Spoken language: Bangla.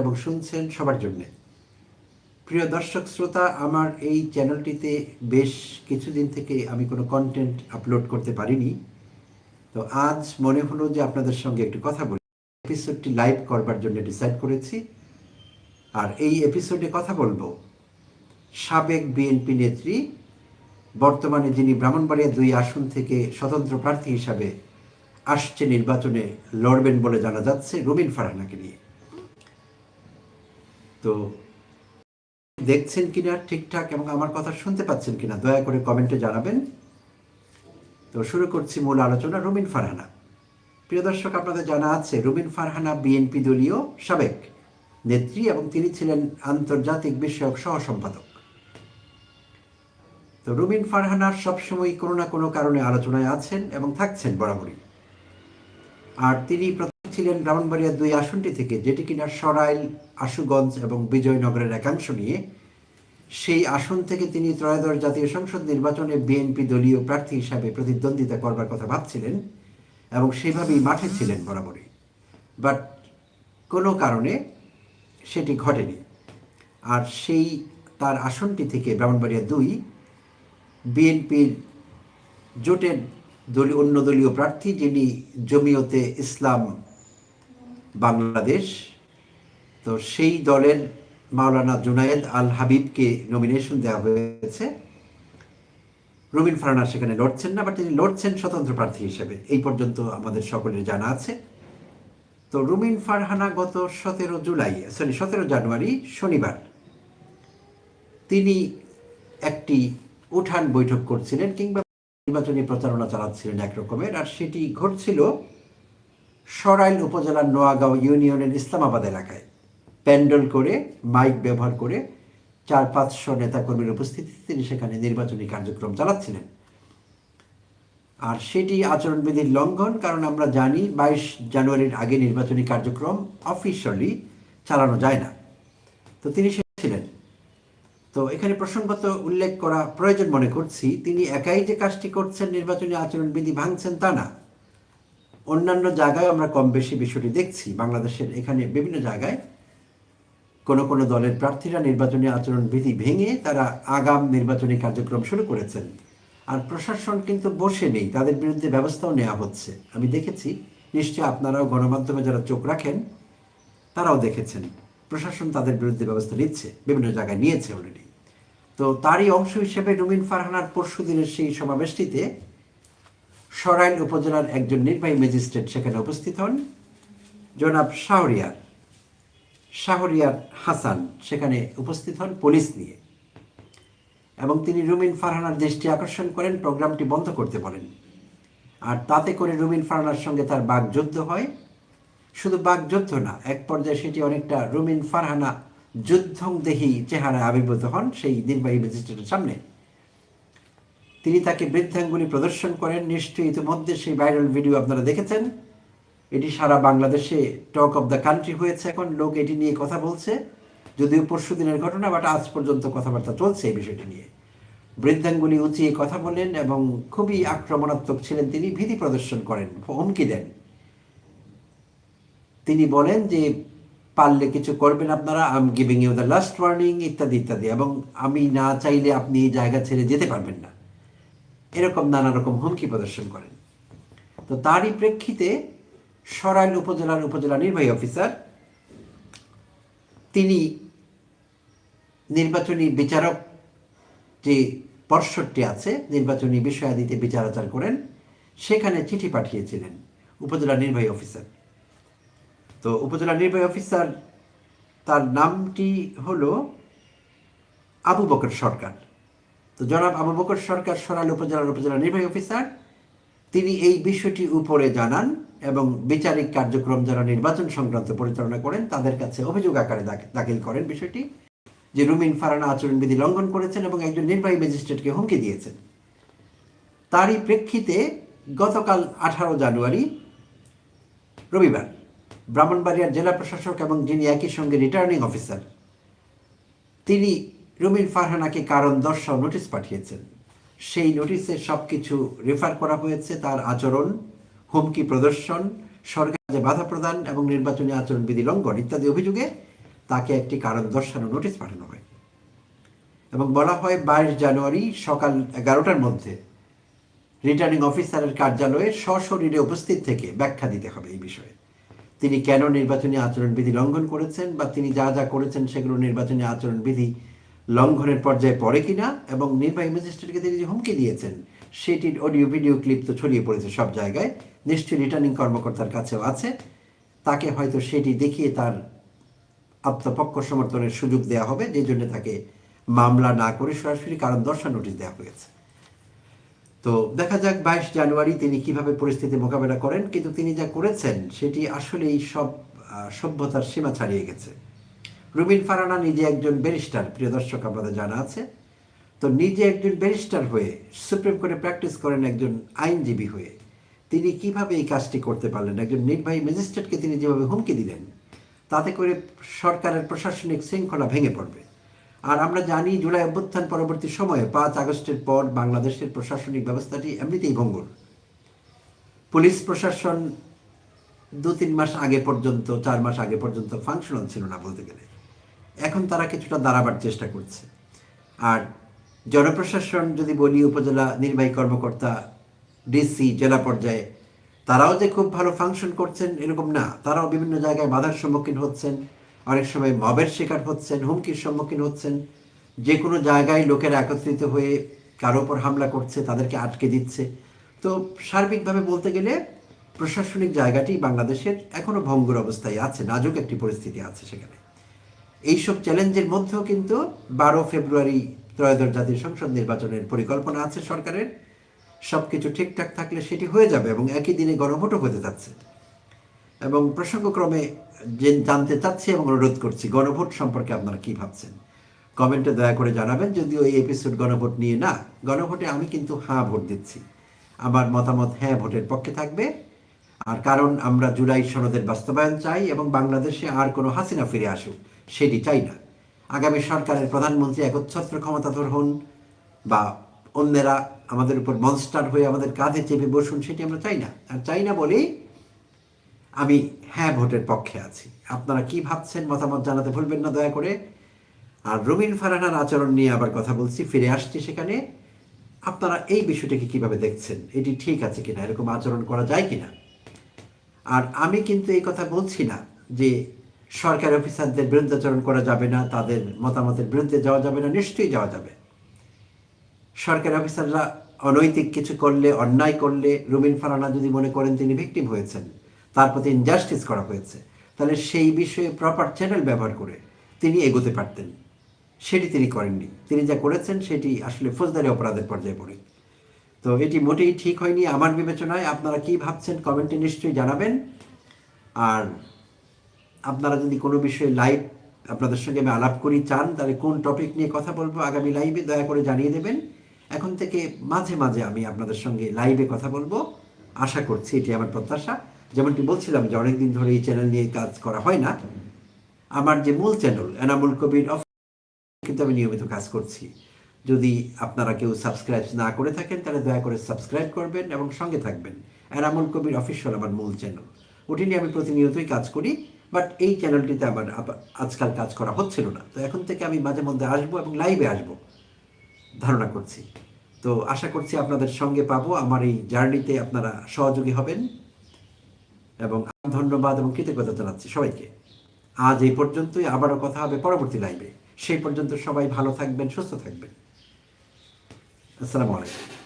এবং শুনছেন সবার জন্য। প্রিয় দর্শক শ্রোতা, আমার এই চ্যানেলটিতে বেশ কিছুদিন থেকে আমি কোনো কন্টেন্ট আপলোড করতে পারিনি। তো আজ মনে হলো যে আপনাদের সঙ্গে একটু কথা বলি। এপিসোডটি লাইভ করবার জন্য ডিসাইড করেছি। আর এই এপিসোডে কথা বলব সাবেক বিএনপি নেত্রী, বর্তমানে যিনি ব্রাহ্মণবাড়িয়া দুই আসন থেকে স্বতন্ত্র প্রার্থী হিসাবে আসছে নির্বাচনে লড়বেন বলে জানা যাচ্ছে রুবিন ফারহানাকে নিয়ে। তো দেখছেন কিনা ঠিকঠাক এবং আমার কথা শুনতে পাচ্ছেন কিনা, দয়া করে কমেন্টে জানাবেন। তো শুরু করছি মূল আলোচনা রুবিন ফারহানা। প্রিয় দর্শক, আপনাদের জানা আছে রুবিন ফারহানা বিএনপি দলীয় সাবেক নেত্রী এবং তিনি ছিলেন আন্তর্জাতিক বিষয়ক সহ সম্পাদক তো রুবিন ফারহানা সবসময় কোনো না কোনো কারণে আলোচনায় আছেন এবং থাকছেন বরাবরই। আর তিনি ছিলেন ব্রাহ্মণবাড়িয়া দুই আসনটি থেকে, যেটি কিনা সরাইল, আশুগঞ্জ এবং বিজয়নগরের একাংশ নিয়ে। সেই আসন থেকে তিনি ত্রয়োদশ জাতীয় সংসদ নির্বাচনে বিএনপি দলীয় প্রার্থী হিসাবে প্রতিদ্বন্দ্বিতা করবার কথা ভাবছিলেন এবং সেভাবেই মাঠে ছিলেন বরাবরই। বাট কোনো কারণে সেটি ঘটেনি। আর সেই তার আসনটি থেকে ব্রাহ্মণবাড়িয়া দুই বিএনপির জোটের দলীয়, অন্য দলীয় প্রার্থী যিনি জমিয়তে ইসলাম বাংলাদেশ। তো সেই দলের মাওলানা জুনায়েদ আল হাবিবকে নমিনেশন দেওয়া হয়েছে। রুবিন ফারানা সেখানে লড়ছেন না বাট তিনি লড়ছেন স্বতন্ত্র প্রার্থী হিসেবে। এই পর্যন্ত আমাদের সকলের জানা আছে। তো রুমিন ফারহানা গত সতেরো জুলাই সরি সতেরো জানুয়ারি শনিবার তিনি একটি উঠান বৈঠক করছিলেন কিংবা নির্বাচনী প্রচারণা চালাচ্ছিলেন এক রকমের আর সেটি ঘটছিল সরাইল উপজেলার নোয়াগাঁও ইউনিয়নের ইসলামাবাদ এলাকায় প্যান্ডেল করে, মাইক ব্যবহার করে চার পাঁচশো নেতাকর্মীর উপস্থিতিতে তিনি সেখানে নির্বাচনী কার্যক্রম চালাচ্ছিলেন। আর সেটি আচরণবিধির লঙ্ঘন, কারণ আমরা জানি বাইশ জানুয়ারির আগে নির্বাচনী কার্যক্রম অফিসিয়ালি চালানো যায় না। তো তিনি ছিলেন। তো এখানে প্রসঙ্গত উল্লেখ করা প্রয়োজন মনে করছি, তিনি একাই যে কাজটি করছেন, নির্বাচনী আচরণবিধি ভাঙছেন তা না। অন্যান্য জায়গায় আমরা কম বেশি বিষয়টি দেখছি। বাংলাদেশের এখানে বিভিন্ন জায়গায় কোন কোন দলের প্রার্থীরা নির্বাচনী আচরণ বিধি ভেঙে তারা আগাম নির্বাচনী কার্যক্রম শুরু করেছেন। আর প্রশাসন কিন্তু বসে নেই, তাদের বিরুদ্ধে ব্যবস্থাও নেওয়া হচ্ছে। আমি দেখেছি, নিশ্চয়ই আপনারাও গণমাধ্যমে যারা চোখ রাখেন, তারাও দেখেছেন। প্রশাসন তাদের বিরুদ্ধে ব্যবস্থা নিচ্ছে, বিভিন্ন জায়গায় নিয়েছে অলরেডি তো তারই অংশ হিসেবে রুমিন ফারহানার পরশু দিনের সেই সমাবেশটিতে সরাইল উপজেলার একজন নির্বাহী ম্যাজিস্ট্রেট সেখানে উপস্থিত হন। জনাব শাহরিয়ার শাহরিয়ার হাসান সেখানে উপস্থিত হন পুলিশ নিয়ে। এবং তিনি রুমিন ফারহানার দৃষ্টি আকর্ষণ করেন, প্রোগ্রামটি বন্ধ করতে বলেন। আর তাতে করে রুমিন ফারহানার সঙ্গে তার বাগযুদ্ধ হয়। শুধু বাগযুদ্ধ না, এক পর্যায়ে সেটি অনেকটা রুমিন ফারহানা যুদ্ধং দেহি চেহারায় আবির্ভূত হন সেই নির্বাহী ম্যাজিস্ট্রেটের সামনে। তিনি তাকে বৃদ্ধাঙ্গুলি প্রদর্শন করেন। নিশ্চয়ই ইতিমধ্যে সেই ভাইরাল ভিডিও আপনারা দেখেছেন। এটি সারা বাংলাদেশে টক অফ দ্য কান্ট্রি হয়েছে এখন। লোক এটি নিয়ে কথা বলছে। যদিও পরশু দিনের ঘটনা বাট আজ পর্যন্ত কথাবার্তা চলছে এই বিষয়টি নিয়ে। বৃদ্ধাঙ্গুলি উঁচিয়ে কথা বলেন এবং খুবই আক্রমণাত্মক ছিলেন তিনি, ভীতি প্রদর্শন করেন, হুমকি দেন। তিনি বলেন যে, পারলে কিছু করবেন আপনারা I'm giving you the last warning ইত্যাদি ইত্যাদি। এবং আমি না চাইলে আপনি এই জায়গা ছেড়ে যেতে পারবেন না। এরকম নানা রকম হুমকি প্রদর্শন করেন। তো তারই প্রেক্ষিতে সরাইল উপজেলার উপজেলা নির্বাহী অফিসার, তিনি নির্বাচনী বিচারক যে পর্ষদটি আছে, নির্বাচনী বিষয়াদিতে বিচারাচার করেন, সেখানে চিঠি পাঠিয়েছিলেন উপজেলা নির্বাহী অফিসার। তো উপজেলা নির্বাহী অফিসার তার নামটি হলো আবু বকর সরকার। তো জনাব আবু বকর সরকার সরাইল উপজেলার উপজেলা নির্বাহী অফিসার, তিনি এই বিষয়টি উপরে জানান এবং বিচারিক কার্যক্রম যারা নির্বাচন সংক্রান্ত পরিচালনা করেন, তাদের কাছে অভিযোগ আকারে দাখ- দাখিল করেন বিষয়টি, যে রুমিন ফারানা আচরণবিধি লঙ্ঘন করেছেন এবং একজন নির্বাহী ম্যাজিস্ট্রেটকে হুমকি দিয়েছেন। তারই প্রেক্ষিতে গতকাল আঠারো জানুয়ারি, রবিবার, ব্রাহ্মণবাড়িয়ার জেলা প্রশাসক এবং যিনি একই সঙ্গে রিটার্নিং অফিসার তিনি রুমিন ফারহানাকে কারণ দর্শাও নোটিশ পাঠিয়েছেন। সেই নোটিশে সব কিছু রেফার করা হয়েছে তার আচরণ, হুমকি প্রদর্শন সরকার বাধা প্রদান এবং নির্বাচনী আচরণবিধি লঙ্ঘন ইত্যাদি অভিযোগে তাকে একটি কারণ দর্শানো নোটিশ পাঠানো হয়। এবং বলা হয় বাইশ জানুয়ারি সকাল এগারোটার মধ্যে রিটার্নিং অফিসারের কার্যালয়ে সশরীরে উপস্থিত থেকে ব্যাখ্যা দিতে হবে এই বিষয়ে। তিনি কেন নির্বাচনী আচরণবিধি লঙ্ঘন করেছেন বা তিনি যা যা করেছেন সেগুলো নির্বাচনী আচরণবিধি লঙ্ঘনের পর্যায়ে পড়ে কিনা এবং নির্বাহী ম্যাজিস্ট্রেটকে তিনি যে হুমকি দিয়েছেন, সেটির অডিও ভিডিও ক্লিপ তো ছড়িয়ে পড়েছে সব জায়গায়, নিশ্চয়ই রিটার্নিং কর্মকর্তার কাছেও আছে। তাকে হয়তো সেটি দেখিয়ে তার আত্মপক্ষ সমর্থনের সুযোগ দেওয়া হবে, যে জন্য তাকে মামলা না করে সরাসরি কারণ দর্শা নোটিশ দেওয়া হয়েছে। তো দেখা যাক, বাইশ জানুয়ারি তিনি কীভাবে পরিস্থিতি মোকাবেলা করেন, কিন্তু তিনি যা করেছেন, সেটি আসলেই সব সভ্যতার সীমা ছাড়িয়ে গেছে। রুবিন ফারানা নিজে একজন ব্যারিস্টার, প্রিয় দর্শক, আপনাদের জানা আছে। তো নিজে একজন ব্যারিস্টার হয়ে সুপ্রিম কোর্টে প্র্যাকটিস করেন একজন আইনজীবী হয়ে। তিনি কীভাবে এই কাজটি করতে পারলেন? একজন নির্বাহী ম্যাজিস্ট্রেটকে তিনি যেভাবে হুমকি দিলেন, তাতে করে সরকারের প্রশাসনিক শৃঙ্খলা ভেঙে পড়বে। আর আমরা জানি জুলাই অভ্যুত্থান পরবর্তী সময়ে পাঁচ আগস্টের পর বাংলাদেশের প্রশাসনিক ব্যবস্থাটি এমনিতেই ভঙ্গুর। পুলিশ প্রশাসন দু তিন মাস আগে পর্যন্ত, চার মাস আগে পর্যন্ত ফাংশনাল ছিল না বলতে গেলে। এখন তারা কিছুটা দাঁড়াবার চেষ্টা করছে। আর জনপ্রশাসন যদি বলি, উপজেলা নির্বাহী কর্মকর্তা, ডিসি, জেলা পর্যায়ে, তারাও যে খুব ভালো ফাংশন করছেন এরকম না। তারাও বিভিন্ন জায়গায় বাধার সম্মুখীন হচ্ছেন। অনেক সময় মবের শিকার হচ্ছেন, হুমকির সম্মুখীন হচ্ছেন। যে কোনো জায়গায় লোকেরা একত্রিত হয়ে কারও ওপর হামলা করছে, তাদেরকে আটকে দিচ্ছে। তো সার্বিকভাবে বলতে গেলে প্রশাসনিক জায়গাটি বাংলাদেশের এখনও ভঙ্গুর অবস্থায় আছে, নাজুক একটি পরিস্থিতি আছে সেখানে। এইসব চ্যালেঞ্জের মধ্যেও কিন্তু বারো ফেব্রুয়ারি ত্রয়োদশ জাতীয় সংসদ নির্বাচনের পরিকল্পনা আছে সরকারের। সবকিছু ঠিকঠাক থাকলে সেটি হয়ে যাবে এবং একই দিনে গণভোটও হতে যাচ্ছে। এবং প্রসঙ্গক্রমে যে জানতে চাচ্ছি এবং অনুরোধ করছি, গণভোট সম্পর্কে আপনারা কি ভাবছেন? কমেন্টে দয়া করে জানাবেন, যদিও এই এপিসোড গণভোট নিয়ে না, গণভোটে আমি কিন্তু হ্যাঁ ভোট দিচ্ছি। আমার মতামত হ্যাঁ ভোটের পক্ষে থাকবে। আর কারণ আমরা জুলাই সনদের বাস্তবায়ন চাই এবং বাংলাদেশে আর কোনো হাসিনা ফিরে আসুক, সেটি চাই না। আগামী সরকারের প্রধানমন্ত্রী একচ্ছত্র ক্ষমতাধর হন বা অন্যেরা আমাদের উপর মনস্টার হয়ে আমাদের কাঁধে চেপে বসুন, সেটি আমরা চাই না। আর চাই না বলেই আমি হ্যাঁ ভোটের পক্ষে আছি। আপনারা কি ভাবছেন মতামত জানাতে ভুলবেন না, দয়া করে। আর রবিন ফারহানার আচরণ নিয়ে আবার কথা বলছি, ফিরে আসছি সেখানে। আপনারা এই বিষয়টাকে কীভাবে দেখছেন? এটি ঠিক আছে কিনা? এরকম আচরণ করা যায় কিনা? আর আমি কিন্তু এই কথা বলছি না যে সরকারি অফিসারদের বিরুদ্ধাচরণ করা যাবে না, তাদের মতামতের বিরুদ্ধে যাওয়া যাবে না, নিশ্চয়ই যাওয়া যাবে। সরকারি অফিসাররা অনৈতিক কিছু করলে, অন্যায় করলে রুবিন ফারানা যদি মনে করেন তিনি ভিকটিম হয়েছেন, তার প্রতি ইনজাস্টিস করা হয়েছে, তাহলে সেই বিষয়ে প্রপার চ্যানেল ব্যবহার করে তিনি এগোতে পারতেন। সেটি তিনি করেননি। তিনি যা করেছেন সেটি আসলে ফৌজদারি অপরাধের পর্যায়ে পড়ে। তো এটি মোটেই ঠিক হয়নি। আমার বিবেচনায় আপনারা কি ভাবছেন কমেন্টে নিশ্চয়ই জানাবেন। আর আপনারা যদি কোনো বিষয়ে লাইভ আপনাদের সঙ্গে আমি আলাপ করি, চান, তাহলে কোন টপিক নিয়ে কথা বলব, আগামী লাইভে দয়া করে জানিয়ে দেবেন। এখন থেকে মাঝে মাঝে আমি আপনাদের সঙ্গে লাইভে কথা বলব। আশা করছি এটি আমার প্রত্যাশা। যেমনটি বলছিলাম যে অনেকদিন ধরে এই চ্যানেল নিয়ে কাজ করা হয় না। আমার যে মূল চ্যানেল এনামুল কবির অফ কিন্তু আমি নিয়মিত কাজ করছি। যদি আপনারা কেউ সাবস্ক্রাইব না করে থাকেন, তাহলে দয়া করে সাবস্ক্রাইব করবেন এবং সঙ্গে থাকবেন। এনামুল কবির অফিসিয়াল আমার মূল চ্যানেল ওটি নিয়ে আমি প্রতিনিয়তই কাজ করি বাট এই চ্যানেলটিতে আমার আজকাল কাজ করা হচ্ছিল না। তো এখন থেকে আমি মাঝে মধ্যে আসব এবং লাইভে আসব, ধারণা করছি। তো আশা করছি আপনাদের সঙ্গে পাবো। আমার এই জার্নিতে আপনারা সহযোগী হবেন এবং ধন্যবাদ এবং কৃতজ্ঞতা জানাচ্ছি সবাইকে। আজ এই পর্যন্তই। আবারও কথা হবে পরবর্তী লাইভে সেই পর্যন্ত সবাই ভালো থাকবেন, সুস্থ থাকবেন। আসসালামু আলাইকুম